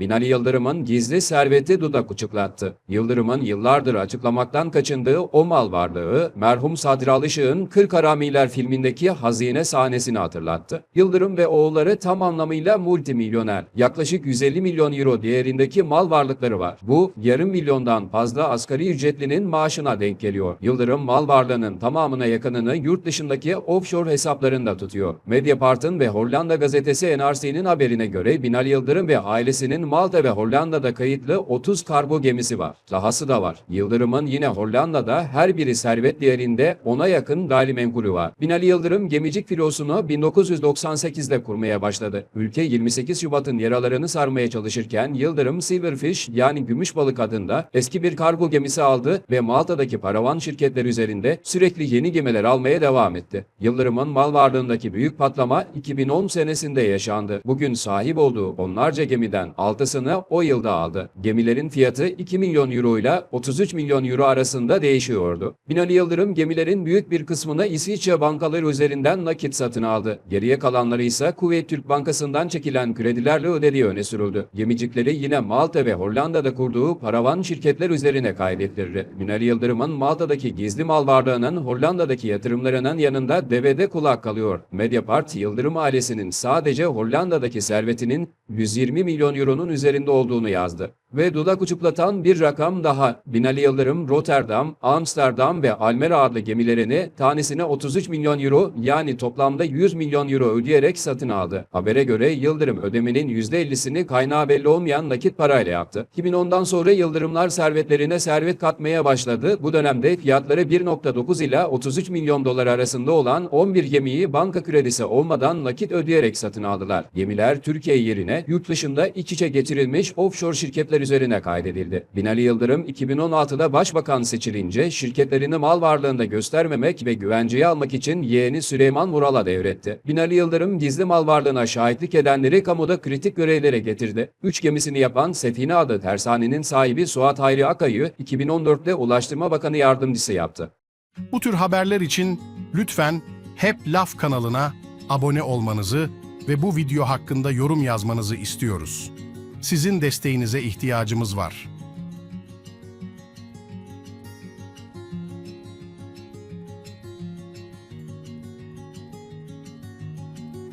Binali Yıldırım'ın gizli serveti dudak uçuklattı. Yıldırım'ın yıllardır açıklamaktan kaçındığı o mal varlığı, merhum Sadri Alışık'ın Kırk Haramiler filmindeki hazine sahnesini hatırlattı. Yıldırım ve oğulları tam anlamıyla multimilyoner. Yaklaşık 150 milyon euro değerindeki mal varlıkları var. Bu yarım milyondan fazla asgari ücretlinin maaşına denk geliyor. Yıldırım mal varlığının tamamına yakınını yurt dışındaki offshore hesaplarında tutuyor. Mediapart'ın ve Hollanda gazetesi NRC'nin haberine göre Binali Yıldırım ve ailesinin Malta ve Hollanda'da kayıtlı 30 kargo gemisi var. Dahası da var. Yıldırım'ın yine Hollanda'da her biri servet değerinde ona yakın gayrimenkulü var. Binali Yıldırım gemicik filosunu 1998'de kurmaya başladı. Ülke 28 Şubat'ın yaralarını sarmaya çalışırken Yıldırım Silverfish yani gümüş balık adında eski bir kargo gemisi aldı ve Malta'daki paravan şirketleri üzerinde sürekli yeni gemiler almaya devam etti. Yıldırım'ın mal varlığındaki büyük patlama 2010 senesinde yaşandı. Bugün sahip olduğu onlarca gemiden 6'sını o yılda aldı. Gemilerin fiyatı 2 milyon euro ile 33 milyon euro arasında değişiyordu. Binali Yıldırım gemilerin büyük bir kısmını İsviçre bankaları üzerinden nakit satın aldı. Geriye kalanları ise Kuveyt Türk Bankası'ndan çekilen kredilerle ödediği öne sürüldü. Gemicikleri yine Malta ve Hollanda'da kurduğu paravan şirketler üzerine kaydettirdi. Binali Yıldırım'ın Malta'daki gizli mal varlığının Hollanda'daki yatırımlarının yanında devede kulak kalıyor. Mediapart, Yıldırım ailesinin sadece Hollanda'daki servetinin 120 milyon euronun üzerinde olduğunu yazdı. Ve dudak uçuklatan bir rakam daha. Binali Yıldırım, Rotterdam, Amsterdam ve Almera adlı gemilerini tanesine 33 milyon euro yani toplamda 100 milyon euro ödeyerek satın aldı. Habere göre Yıldırım ödemenin %50'sini kaynağı belli olmayan nakit parayla yaptı. 2010'dan sonra Yıldırımlar servetlerine servet katmaya başladı. Bu dönemde fiyatları 1.9 ila 33 milyon dolar arasında olan 11 gemiyi banka kredisi olmadan nakit ödeyerek satın aldılar. Gemiler Türkiye yerine yurt dışında iç içe getirilmiş offshore şirketler üzerine kaydedildi. Binali Yıldırım 2016'da başbakan seçilince şirketlerini mal varlığında göstermemek ve güvenceye almak için yeğeni Süleyman Vural'a devretti. Binali Yıldırım gizli mal varlığına şahitlik edenleri kamuda kritik görevlere getirdi. Üç gemisini yapan Sefine adı tersanenin sahibi Suat Hayri Akay'ı 2014'te Ulaştırma Bakanı yardımcısı yaptı. Bu tür haberler için lütfen Hep Laf kanalına abone olmanızı ve bu video hakkında yorum yazmanızı istiyoruz. Sizin desteğinize ihtiyacımız var.